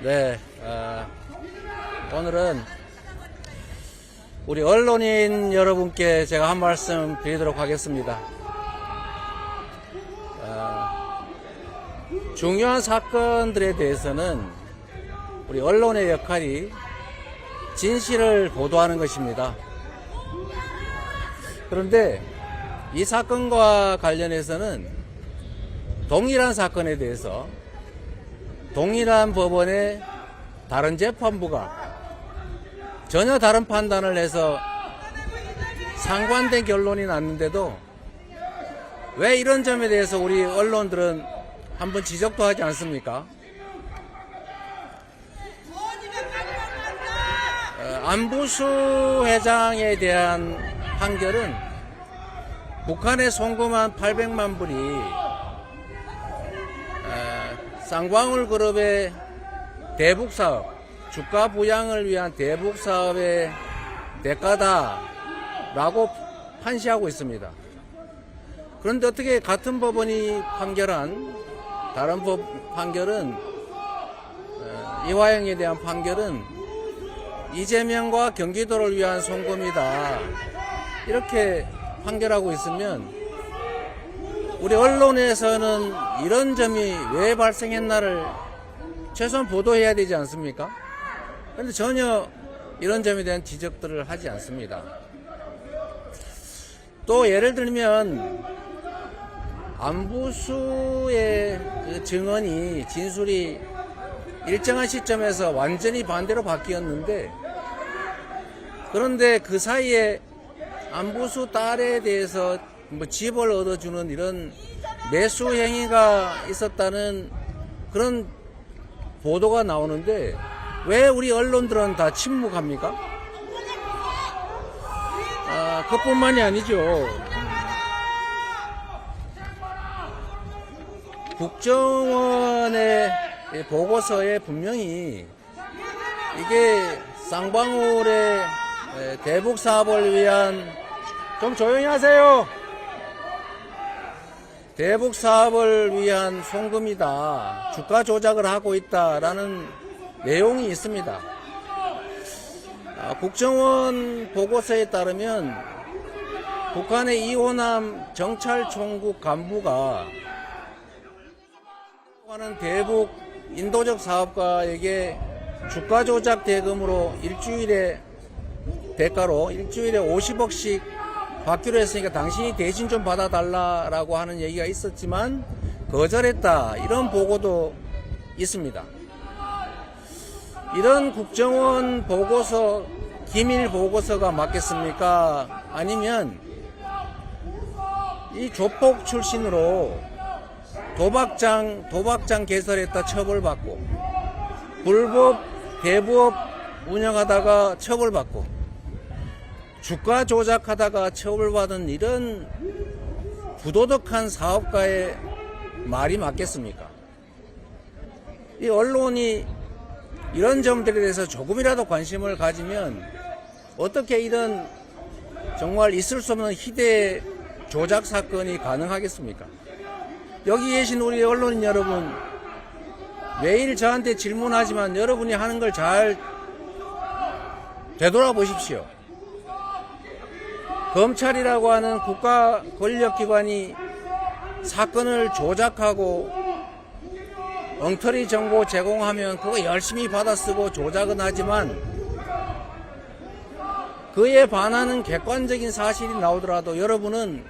네, 어, 오늘은 우리 언론인 여러분께 제가 한 말씀 드리도록 하겠습니다. 어, 중요한 사건들에 대해서는 우리 언론의 역할이 진실을 보도하는 것입니다. 그런데 이 사건과 관련해서는 동일한 사건에 대해서 동일한 법원의 다른 재판부가 전혀 다른 판단을 해서 상관된 결론이 났는데도 왜 이런 점에 대해서 우리 언론들은 한번 지적도 하지 않습니까? 어, 안부수 회장에 대한 판결은 북한에 송금한 800만 불이 어, 쌍광울 그룹의 대북 사업, 주가 부양을 위한 대북 사업의 대가다라고 판시하고 있습니다. 그런데 어떻게 같은 법원이 판결한 다른 법 판결은 어, 이화영에 대한 판결은 이재명과 경기도를 위한 송금이다 이렇게 판결하고 있으면 우리 언론에서는 이런 점이 왜 발생했나를 최소한 보도해야 되지 않습니까? 그런데 전혀 이런 점에 대한 지적들을 하지 않습니다. 또 예를 들면 안부수의 그 증언이 진술이 일정한 시점에서 완전히 반대로 바뀌었는데 그런데 그 사이에 안부수 딸에 대해서 뭐 집을 얻어주는 이런 매수 행위가 있었다는 그런 보도가 나오는데 왜 우리 언론들은 다 침묵합니까? 아, 그뿐만이 아니죠. 국정원의 이 보고서에 분명히 이게 쌍방울의 에, 대북 사업을 위한 좀 조용히 하세요. 대북 사업을 위한 송금이다. 주가 조작을 하고 있다라는 내용이 있습니다. 아, 국정원 보고서에 따르면 북한의 이호남 정찰총국 간부가 하는 대북 인도적 사업가에게 주가 조작 대금으로 일주일에 대가로 일주일에 50억씩 받기로 했으니까 당신이 대신 좀 받아달라라고 하는 얘기가 있었지만 거절했다 이런 보고도 있습니다. 이런 국정원 보고서 기밀 보고서가 맞겠습니까? 아니면 이 조폭 출신으로 도박장 도박장 개설했다 처벌받고 불법 대부업 운영하다가 처벌받고 주가 조작하다가 처벌받은 이런 부도덕한 사업가의 말이 맞겠습니까? 이 언론이 이런 점들에 대해서 조금이라도 관심을 가지면 어떻게 이런 정말 있을 수 없는 희대 조작 사건이 가능하겠습니까? 여기 계신 우리 언론인 여러분, 매일 저한테 질문하지만 여러분이 하는 걸 잘 되돌아보십시오. 검찰이라고 하는 국가 권력기관이 사건을 조작하고 엉터리 정보 제공하면 그거 열심히 받아 쓰고 조작은 하지만 그에 반하는 객관적인 사실이 나오더라도 여러분은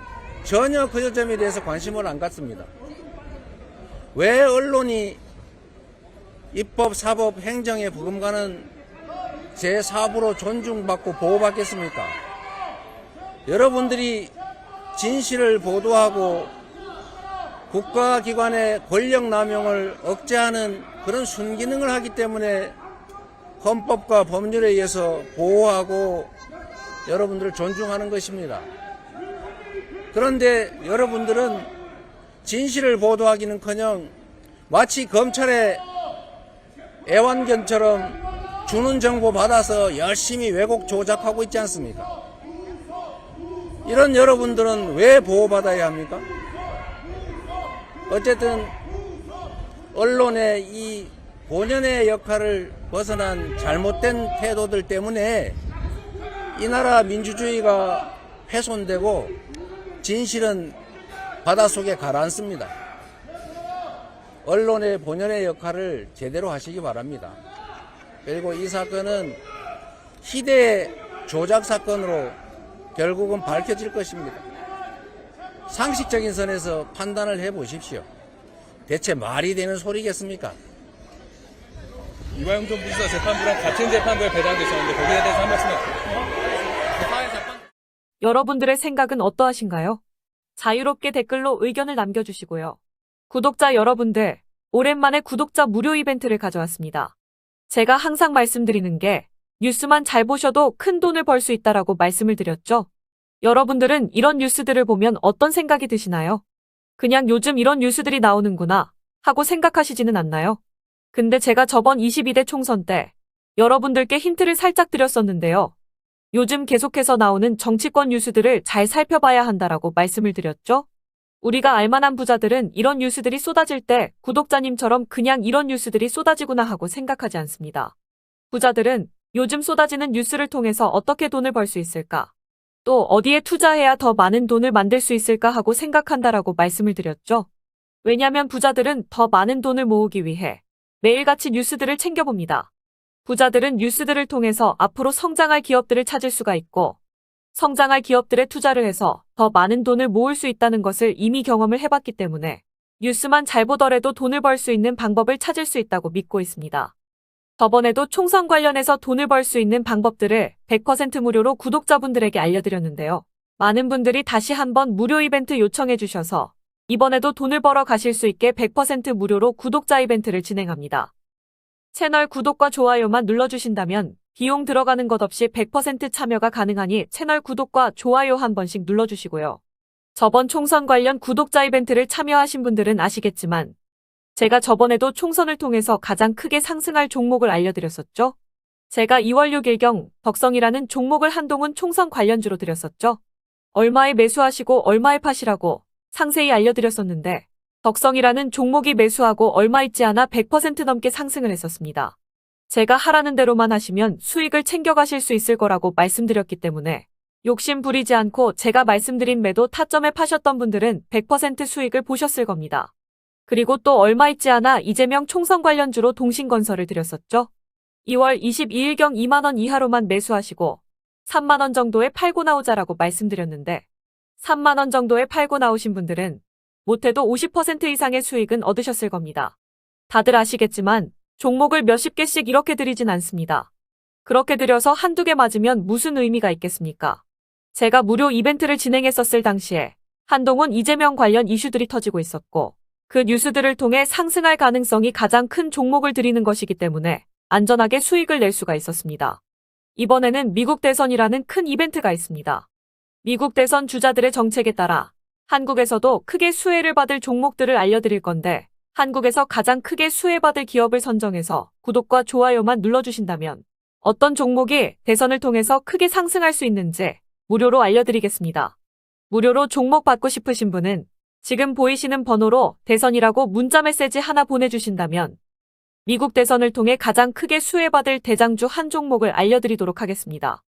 전혀 그 점에 대해서 관심을 안 갖습니다. 왜 언론이 입법, 사법, 행정에 부금가는 제4부로 존중받고 보호받겠습니까? 여러분들이 진실을 보도하고 국가기관의 권력 남용을 억제하는 그런 순기능을 하기 때문에 헌법과 법률에 의해서 보호하고 여러분들을 존중하는 것입니다. 그런데 여러분들은 진실을 보도하기는 커녕 마치 검찰의 애완견처럼 주는 정보 받아서 열심히 왜곡 조작하고 있지 않습니까? 이런 여러분들은 왜 보호받아야 합니까? 어쨌든 언론의 이 본연의 역할을 벗어난 잘못된 태도들 때문에 이 나라 민주주의가 훼손되고 진실은 바닷속에 가라앉습니다. 언론의 본연의 역할을 제대로 하시기 바랍니다. 그리고 이 사건은 희대의 조작 사건으로 결국은 밝혀질 것입니다. 상식적인 선에서 판단을 해 보십시오. 대체 말이 되는 소리겠습니까? 이화영 전 부수사 재판부랑 같은 재판부에 배당되셨는데 거기에 대해서 한 말씀 해주세요. 여러분들의 생각은 어떠하신가요? 자유롭게 댓글로 의견을 남겨주시고요. 구독자 여러분들, 오랜만에 구독자 무료 이벤트를 가져왔습니다. 제가 항상 말씀드리는 게 뉴스만 잘 보셔도 큰 돈을 벌 수 있다라고 말씀을 드렸죠. 여러분들은 이런 뉴스들을 보면 어떤 생각이 드시나요? 그냥 요즘 이런 뉴스들이 나오는구나 하고 생각하시지는 않나요? 근데 제가 저번 22대 총선 때 여러분들께 힌트를 살짝 드렸었는데요. 요즘 계속해서 나오는 정치권 뉴스들을 잘 살펴봐야 한다라고 말씀을 드렸죠. 우리가 알만한 부자들은 이런 뉴스들이 쏟아질 때 구독자님처럼 그냥 이런 뉴스들이 쏟아지구나 하고 생각하지 않습니다. 부자들은 요즘 쏟아지는 뉴스를 통해서 어떻게 돈을 벌 수 있을까? 또 어디에 투자해야 더 많은 돈을 만들 수 있을까 하고 생각한다라고 말씀을 드렸죠. 왜냐면 부자들은 더 많은 돈을 모으기 위해 매일같이 뉴스들을 챙겨봅니다. 부자들은 뉴스들을 통해서 앞으로 성장할 기업들을 찾을 수가 있고 성장할 기업들에 투자를 해서 더 많은 돈을 모을 수 있다는 것을 이미 경험을 해봤기 때문에 뉴스만 잘 보더라도 돈을 벌 수 있는 방법을 찾을 수 있다고 믿고 있습니다. 저번에도 총선 관련해서 돈을 벌 수 있는 방법들을 100% 무료로 구독자분들에게 알려드렸는데요. 많은 분들이 다시 한번 무료 이벤트 요청해 주셔서 이번에도 돈을 벌어 가실 수 있게 100% 무료로 구독자 이벤트를 진행합니다. 채널 구독과 좋아요만 눌러주신다면 비용 들어가는 것 없이 100% 참여가 가능하니 채널 구독과 좋아요 한 번씩 눌러주시고요. 저번 총선 관련 구독자 이벤트를 참여하신 분들은 아시겠지만 제가 저번에도 총선을 통해서 가장 크게 상승할 종목을 알려드렸었죠. 제가 2월 6일경 덕성이라는 종목을 한동훈 총선 관련주로 드렸었죠. 얼마에 매수하시고 얼마에 파시라고 상세히 알려드렸었는데 덕성이라는 종목이 매수하고 얼마 있지 않아 100% 넘게 상승을 했었습니다. 제가 하라는 대로만 하시면 수익을 챙겨가실 수 있을 거라고 말씀드렸기 때문에 욕심 부리지 않고 제가 말씀드린 매도 타점에 파셨던 분들은 100% 수익을 보셨을 겁니다. 그리고 또 얼마 있지 않아 이재명 총선 관련주로 동신건설을 드렸었죠. 2월 22일경 2만원 이하로만 매수하시고 3만원 정도에 팔고 나오자라고 말씀드렸는데 3만원 정도에 팔고 나오신 분들은 못해도 50% 이상의 수익은 얻으셨을 겁니다. 다들 아시겠지만 종목을 몇십 개씩 이렇게 드리진 않습니다. 그렇게 드려서 한두 개 맞으면 무슨 의미가 있겠습니까? 제가 무료 이벤트를 진행했었을 당시에 한동훈 이재명 관련 이슈들이 터지고 있었고 그 뉴스들을 통해 상승할 가능성이 가장 큰 종목을 드리는 것이기 때문에 안전하게 수익을 낼 수가 있었습니다. 이번에는 미국 대선이라는 큰 이벤트가 있습니다. 미국 대선 주자들의 정책에 따라 한국에서도 크게 수혜를 받을 종목들을 알려드릴 건데 한국에서 가장 크게 수혜받을 기업을 선정해서 구독과 좋아요만 눌러주신다면 어떤 종목이 대선을 통해서 크게 상승할 수 있는지 무료로 알려드리겠습니다. 무료로 종목 받고 싶으신 분은 지금 보이시는 번호로 대선이라고 문자 메시지 하나 보내주신다면 미국 대선을 통해 가장 크게 수혜받을 대장주 한 종목을 알려드리도록 하겠습니다.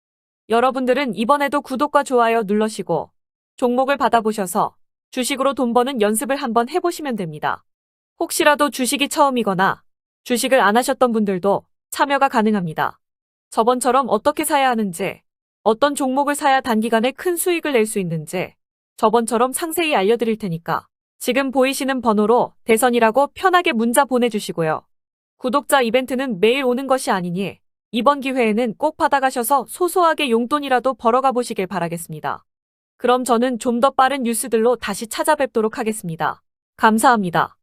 여러분들은 이번에도 구독과 좋아요 눌러시고 종목을 받아보셔서 주식으로 돈 버는 연습을 한번 해보시면 됩니다. 혹시라도 주식이 처음이거나 주식을 안 하셨던 분들도 참여가 가능합니다. 저번처럼 어떻게 사야 하는지, 어떤 종목을 사야 단기간에 큰 수익을 낼 수 있는지 저번처럼 상세히 알려드릴 테니까 지금 보이시는 번호로 대선이라고 편하게 문자 보내주시고요. 구독자 이벤트는 매일 오는 것이 아니니 이번 기회에는 꼭 받아가셔서 소소하게 용돈이라도 벌어가 보시길 바라겠습니다. 그럼 저는 좀 더 빠른 뉴스들로 다시 찾아뵙도록 하겠습니다. 감사합니다.